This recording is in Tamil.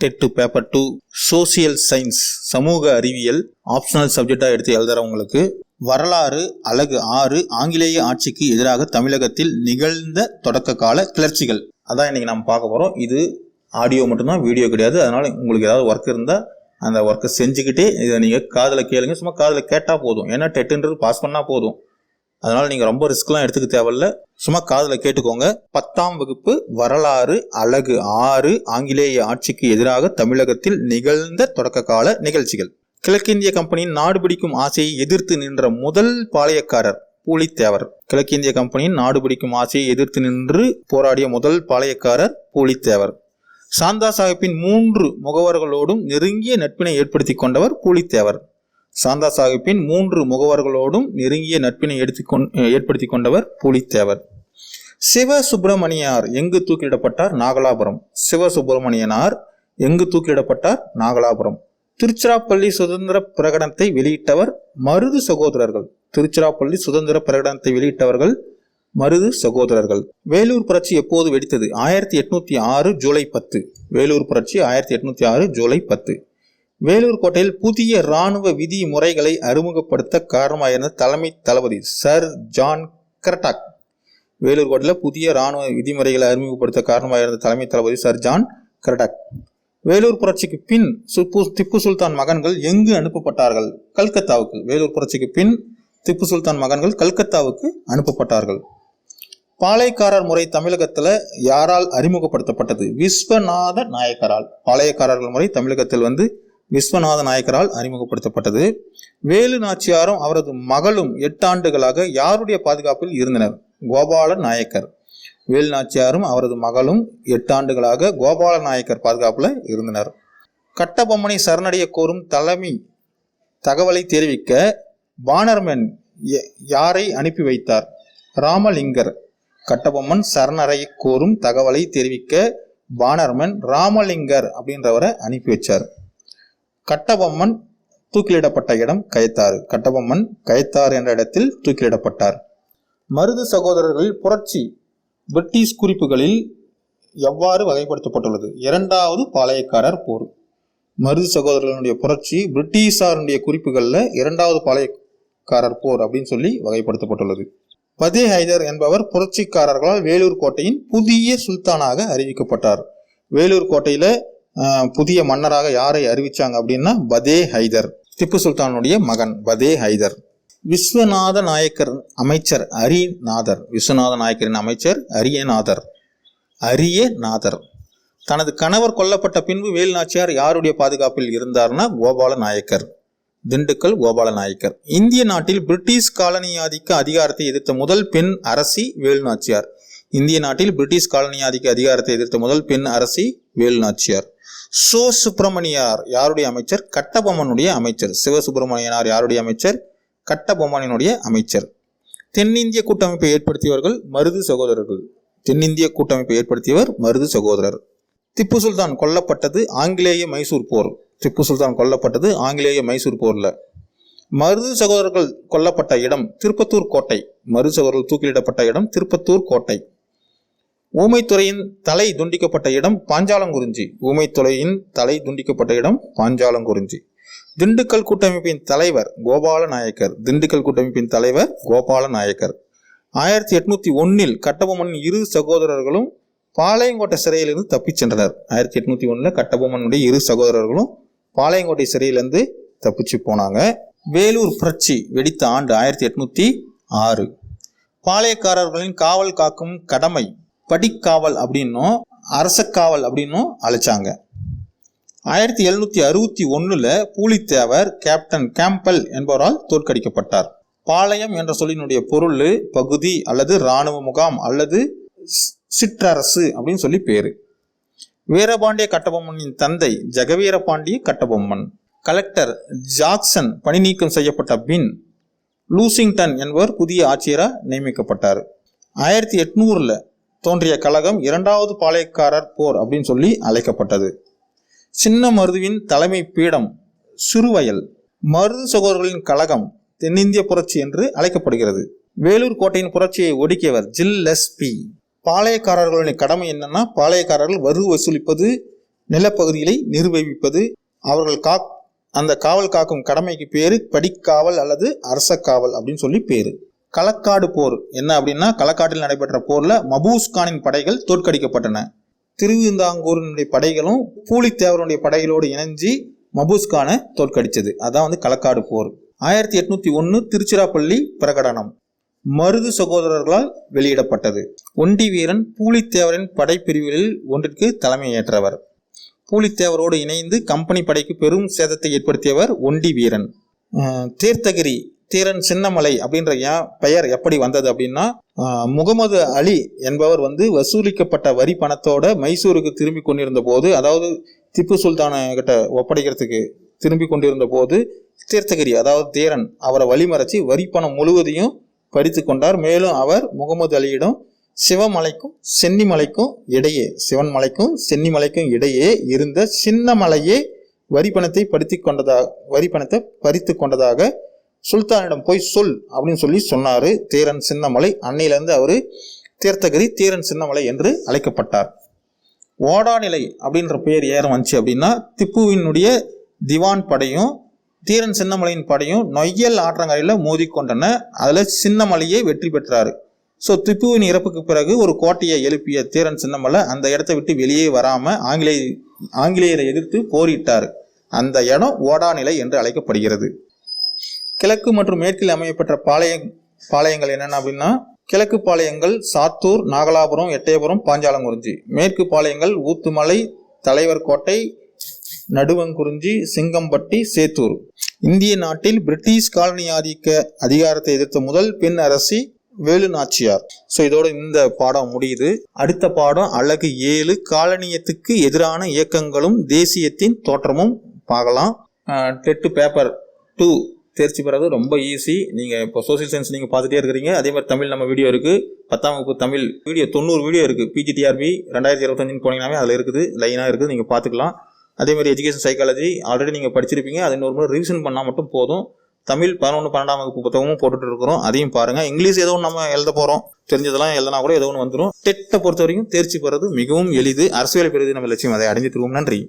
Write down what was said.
TET paper two social science சமூக அறிவியல் ஆப்ஷனல் சப்ஜெக்டாக எடுத்து எழுதுறவங்களுக்கு வரலாறு அழகு ஆறு ஆங்கிலேய ஆட்சிக்கு எதிராக தமிழகத்தில் நிகழ்ந்த தொடக்க கால கிளர்ச்சிகள். அதான் இன்னைக்கு நம்ம பார்க்க போகிறோம் இது ஆடியோ மட்டும்தான் வீடியோ கிடையாது. அதனால் உங்களுக்கு ஏதாவது ஒர்க் இருந்தால் அந்த ஒர்க்கை செஞ்சுக்கிட்டே இதை நீங்கள் காதில் கேளுங்க. சும்மா காதில் கேட்டால் போதும். ஏன்னா டெட்டுன்றது பாஸ் பண்ணால் போதும். அதனால் நீங்கள் ரொம்ப ரிஸ்க்லாம் எடுத்துக்க தேவையில்ல. சும்மா காதில் கேட்டுக்கோங்க. பத்தாம் வகுப்பு வரலாறு அழகு ஆறு ஆங்கிலேய ஆட்சிக்கு எதிராக தமிழகத்தில் நிகழ்ந்த தொடக்க கால நிகழ்ச்சிகள். கிழக்கிந்திய கம்பெனியின் நாடு பிடிக்கும் ஆசையை எதிர்த்து நின்ற முதல் பாளையக்காரர் பூலித்தேவர். கிழக்கிந்திய கம்பெனியின் நாடு பிடிக்கும் ஆசையை எதிர்த்து நின்று போராடிய முதல் பாளையக்காரர் பூலித்தேவர். சாந்தா சாஹிப்பின் மூன்று முகவர்களோடும் நெருங்கிய நட்பினை ஏற்படுத்தி கொண்டவர் பூலித்தேவர். சாந்தா சாஹிப்பின் மூன்று முகவர்களோடும் நெருங்கிய நட்பினை எடுத்துக்கொண் ஏற்படுத்தி கொண்டவர் பூலித்தேவர். சிவ சுப்பிரமணியார் எங்கு தூக்கிலிடப்பட்டார்? நாகலாபுரம். சிவ சுப்பிரமணியனார் எங்கு தூக்கிலிடப்பட்டார்? நாகலாபுரம். திருச்சிராப்பள்ளி சுதந்திர பிரகடனத்தை வெளியிட்டவர் மருது சகோதரர்கள். திருச்சிராப்பள்ளி சுதந்திர பிரகடனத்தை வெளியிட்டவர்கள் மருது சகோதரர்கள். வேலூர் புரட்சி எப்போது வெடித்தது? ஆயிரத்தி எட்நூத்தி ஆறு ஜூலை பத்து. வேலூர் புரட்சி ஆயிரத்தி எட்நூத்தி ஆறு ஜூலை பத்து. வேலூர் கோட்டையில் புதிய இராணுவ விதி முறைகளை அறிமுகப்படுத்த காரணமாயிருந்த தலைமை தளபதி சர் ஜான் கரட்டாக். வேலூர் கோட்டையில் புதிய இராணுவ விதிமுறைகளை அறிமுகப்படுத்த காரணமாயிருந்த தலைமை தளபதி சர் ஜான் கரட்டாக். வேலூர் புரட்சிக்கு பின் சுப்பு திப்பு சுல்தான் மகன்கள் எங்கு அனுப்பப்பட்டார்கள்? கல்கத்தாவுக்கு. வேலூர் புரட்சிக்கு பின் திப்பு சுல்தான் மகன்கள் கல்கத்தாவுக்கு அனுப்பப்பட்டார்கள். பாளையக்காரர் முறை தமிழகத்தில் யாரால் அறிமுகப்படுத்தப்பட்டது? விஸ்வநாத நாயக்கரால். பாளையக்காரர்கள் முறை தமிழகத்தில் வந்து விஸ்வநாத நாயக்கரால் அறிமுகப்படுத்தப்பட்டது. வேலு நாச்சியாரும் அவரது மகளும் எட்டாண்டுகளாக யாருடைய பாதுகாப்பில் இருந்தனர்? கோபால நாயக்கர். வேலு நாச்சியாரும் அவரது மகளும் எட்டாண்டுகளாக கோபால நாயக்கர் பாதுகாப்பில் இருந்தனர். கட்டபொம்மனை சரணடைய கோரும் தலைமை தகவலை தெரிவிக்க பானர்மன் ய- யாரை அனுப்பி வைத்தார்? ராமலிங்கர். கட்டபொம்மன் சரணரை கோரும் தகவலை தெரிவிக்க பானர்மன் ராமலிங்கர் அப்படின்றவரை அனுப்பி வச்சார். கட்டபொம்மன் தூக்கிலிடப்பட்ட இடம் கயத்தாறு. கட்டபொம்மன் கயத்தாறு என்ற இடத்தில் தூக்கிலிடப்பட்டார். மருது சகோதரர்களில் புரட்சி பிரிட்டிஷ் குறிப்புகளில் எவ்வாறு வகைப்படுத்தப்பட்டுள்ளது? இரண்டாவது பாளையக்காரர் போர். மருது சகோதரர்களுடைய புரட்சி பிரிட்டிஷாருடைய குறிப்புகளில் இரண்டாவது பாளையக்காரர் போர் அப்படின்னு சொல்லி வகைப்படுத்தப்பட்டுள்ளது. பதே ஹைதர் என்பவர் புரட்சிக்காரர்களால் வேலூர் கோட்டையின் புதிய சுல்தானாக அறிவிக்கப்பட்டார். வேலூர் கோட்டையில புதிய மன்னராக யாரை அறிவிச்சாங்க அப்படின்னா பதே ஹைதர் திப்பு சுல்தானுடைய மகன் பதே ஹைதர். விஸ்வநாத நாயக்கர் அமைச்சர் அரிநாதர் விஸ்வநாத நாயக்கரின் அமைச்சர் அரியநாதர் அரியநாதர். தனது கணவர் கொல்லப்பட்ட பின்பு வேலு நாச்சியார் யாருடைய பாதுகாப்பில் இருந்தார்னா கோபால நாயக்கர் திண்டுக்கல் கோபால நாயக்கர். இந்திய நாட்டில் பிரிட்டிஷ் காலனி ஆதிக்க அதிகாரத்தை எதிர்த்த முதல் பெண் அரசி வேலு நாச்சியார். இந்திய நாட்டில் பிரிட்டிஷ் காலனி ஆதிக்க அதிகாரத்தை எதிர்த்த முதல் பெண் அரசி வேலு நாச்சியார். சோ சுப்பிரமணியார் யாருடைய அமைச்சர்? கட்டபொம்மனுடைய அமைச்சர். சிவசுப்பிரமணியனார் யாருடைய அமைச்சர்? கட்டபொம்மனினுடைய அமைச்சர். தென்னிந்திய கூட்டமைப்பை ஏற்படுத்தியவர்கள் மருது சகோதரர்கள். தென்னிந்திய கூட்டமைப்பை ஏற்படுத்தியவர் மருது சகோதரர். திப்பு சுல்தான் கொல்லப்பட்டது ஆங்கிலேய மைசூர் போர். திப்பு சுல்தான் கொல்லப்பட்டது ஆங்கிலேய மைசூர் போரில். மருது சகோதரர்கள் கொல்லப்பட்ட இடம் திருப்பத்தூர் கோட்டை. மருது சகோதரர்கள் தூக்கிலிடப்பட்ட இடம் திருப்பத்தூர் கோட்டை. ஊமைத்துறையின் தலை துண்டிக்கப்பட்ட இடம் பாஞ்சாலங்குறிஞ்சி. ஊமைத்துறையின் தலை துண்டிக்கப்பட்ட இடம் பாஞ்சாலங்குறிஞ்சி. திண்டுக்கல் கூட்டமைப்பின் தலைவர் கோபால நாயக்கர் திண்டுக்கல் கூட்டமைப்பின் தலைவர் கோபால நாயக்கர் ஆயிரத்தி எட்நூத்தி ஒன்னில் கட்டபொம்மனின் இரு சகோதரர்களும் பாளையங்கோட்டை சிறையிலிருந்து தப்பிச் சென்றனர். ஆயிரத்தி எட்நூத்தி ஒன்னுல கட்டபொம்மனுடைய இரு சகோதரர்களும் பாளையங்கோட்டை சிறையிலிருந்து தப்பிச்சு போனாங்க. வேலூர் புரட்சி வெடித்த ஆண்டு ஆயிரத்தி எட்நூத்தி ஆறு. பாளையக்காரர்களின் காவல் காக்கும் கடமை படிக்காவல் அப்படின்னும் அரசக்காவல் அப்படின்னும் அழைச்சாங்க. ஆயிரத்தி எழுநூத்தி அறுபத்தி ஒன்னுல பூலித்தேவர் கேப்டன் கேம்பல் என்பவரால் தோற்கடிக்கப்பட்டார். பாளையம் என்ற சொல்லினுடைய பொருள் பகுதி அல்லது இராணுவ முகாம் அல்லது சிற்றரசு அப்படின்னு சொல்லி பேரு. வீரபாண்டிய கட்டபொம்மனின் தந்தை ஜெகவீரபாண்டிய கட்டபொம்மன். கலெக்டர் ஜாக்சன் பணி நீக்கம் செய்யப்பட்ட பின் லூசிங்டன் என்பவர் புதிய ஆட்சியராக நியமிக்கப்பட்டார். ஆயிரத்தி எட்நூறில் தோன்றிய கழகம் இரண்டாவது பாளையக்காரர் போர் அப்படின்னு சொல்லி அழைக்கப்பட்டது. சின்ன மருதுவின் தலைமை பீடம் சிறுவயல் மருது சகோதரர்களின் கழகம் தென்னிந்திய புரட்சி என்று அழைக்கப்படுகிறது. வேலூர் கோட்டையின் புரட்சியை ஒடுக்கியவர் ஜில் எஸ் பி. பாளையக்காரர்களின் கடமை என்னன்னா பாளையக்காரர்கள் வரு வசூலிப்பது நிலப்பகுதிகளை நிர்வகிப்பது. அவர்கள் கா அந்த காவல் காக்கும் கடமைக்கு பேரு படிக்காவல் அல்லது அரச காவல் அப்படின்னு சொல்லி பேரு. களக்காடு போர். என்ன அப்படின்னா களக்காட்டில் நடைபெற்ற போரில் மபூஸ்கானின் படைகள் தோற்கடிக்கப்பட்டன. திருவிதாங்கூரினுடைய படைகளும் பூலித்தேவருடைய படைகளோடு இணைஞ்சு மபூஸ்கானை தோற்கடித்தது தோற்கடிச்சது. அதான் வந்து களக்காடு போர். ஆயிரத்தி எட்நூத்தி ஒன்று திருச்சிராப்பள்ளி பிரகடனம். மருது சகோதரர்களால் வெளியிடப்பட்டது. ஒண்டி வீரன் பூலித்தேவரின் படைப்பிரிவுகளில் ஒன்றிற்கு தலைமையேற்றவர். பூலித்தேவரோடு இணைந்து கம்பெனி படைக்கு பெரும் சேதத்தை ஏற்படுத்தியவர் ஒண்டி வீரன். தீர்த்தகிரி தீரன் சின்னமலை அப்படின்ற ஏன் பெயர் எப்படி வந்தது அப்படின்னா முகமது அலி என்பவர் வந்து வசூலிக்கப்பட்ட வரி பணத்தோட மைசூருக்கு திரும்பி கொண்டிருந்த போது அதாவது திப்பு சுல்தான கிட்ட ஒப்படைக்கிறதுக்கு திரும்பி கொண்டிருந்த போது தீர்த்தகிரி அதாவது தீரன் அவரை வழிமறைச்சி வரி பணம் முழுவதையும் பறித்து கொண்டார். மேலும் அவர் முகமது அலியிடம் சிவமலைக்கும் சென்னிமலைக்கும் இடையே சிவன் மலைக்கும் சென்னிமலைக்கும் இடையே இருந்த சின்ன மலையே வரி பணத்தை பறித்து கொண்டதாக வரி பணத்தை பறித்து கொண்டதாக சுல்தானிடம் போய் சொல் அப்படின்னு சொல்லி சொன்னார் தேரன் சின்னமலை. அன்னையிலேருந்து அவர் தீர்த்தகிரி தேரன் சின்னமலை என்று அழைக்கப்பட்டார். ஓடாநிலை அப்படின்ற பெயர் ஏறம் வந்துச்சு அப்படின்னா திப்புவினுடைய திவான் படையும் தீரன் சின்னமலையின் படையும் நொய்யல் ஆற்றங்கரையில் மோதிக்கொண்டன. அதில் சின்னமலையே வெற்றி பெற்றார். ஸோ திப்புவின் இறப்புக்கு பிறகு ஒரு கோட்டையை எழுப்பிய தீரன் சின்னமலை அந்த இடத்த விட்டு வெளியே வராமல் ஆங்கிலேய ஆங்கிலேயரை எதிர்த்து போரிட்டார். அந்த இடம் ஓடாநிலை என்று அழைக்கப்படுகிறது. கிழக்கு மற்றும் மேற்கில் அமையப்பெற்ற பாளைய பாளையங்கள் என்னென்ன அப்படின்னா கிழக்கு பாளையங்கள் சாத்தூர் நாகலாபுரம் எட்டயபுரம் பாஞ்சாலங்குறிஞ்சி. மேற்கு பாளையங்கள் ஊத்துமலை தலைவர் கோட்டை நடுவங்குறிஞ்சி சிங்கம்பட்டி சேத்தூர். இந்திய நாட்டில் பிரிட்டிஷ் காலனி ஆதிக்க அதிகாரத்தை எதிர்த்த முதல் பெண் அரசி வேலு நாச்சியார். ஸோ இதோட இந்த பாடம் முடியுது. அடுத்த பாடம் அழகு ஏழு காலனியத்துக்கு எதிரான இயக்கங்களும் தேசியத்தின் தோற்றமும் பார்க்கலாம். TET paper two. தேர்ச்சி பெறது ரொம்ப ஈஸி நீங்கள் இப்போ சோசியல் சயின்ஸ் நீங்கள் பார்த்துட்டே இருக்கிறீங்க. அதே மாதிரி தமிழ் நம்ம வீடியோ இருக்குது பத்தாம் வகுப்பு தமிழ் வீடியோ தொண்ணூறு வீடியோ இருக்குது பிஜிடிஆர்பி ரெண்டாயிரத்தி இருபத்தஞ்சுன்னு போனீங்கன்னாவே அதில் இருக்குது. லைனாக இருக்குது. நீங்கள் பார்த்துக்கலாம். அதே மாதிரி எஜுகேஷன் சைக்காலஜி ஆல்ரெடி நீங்கள் படிச்சிருப்பீங்க. அது இன்னொரு முறை ரிவிஷன் பண்ணால் மட்டும் போதும். தமிழ் பதினொன்று பன்னெண்டாம் வகுப்பு புத்தகமும் போட்டுட்டு இருக்கிறோம். அதையும் பாருங்கள் இங்கிலீஷ் ஏதோ ஒன்று நம்ம எழுத போகிறோம் தெரிஞ்சதெல்லாம் எழுதினா கூட ஏதோ ஒன்று வந்துடும் டெட்டை பொறுத்த வரைக்கும் தேர்ச்சி பெறது மிகவும் எளிது. அரசியல் பெறுது நம்ம லட்சியம். அதை அடைஞ்சு திருவோம் நன்றி.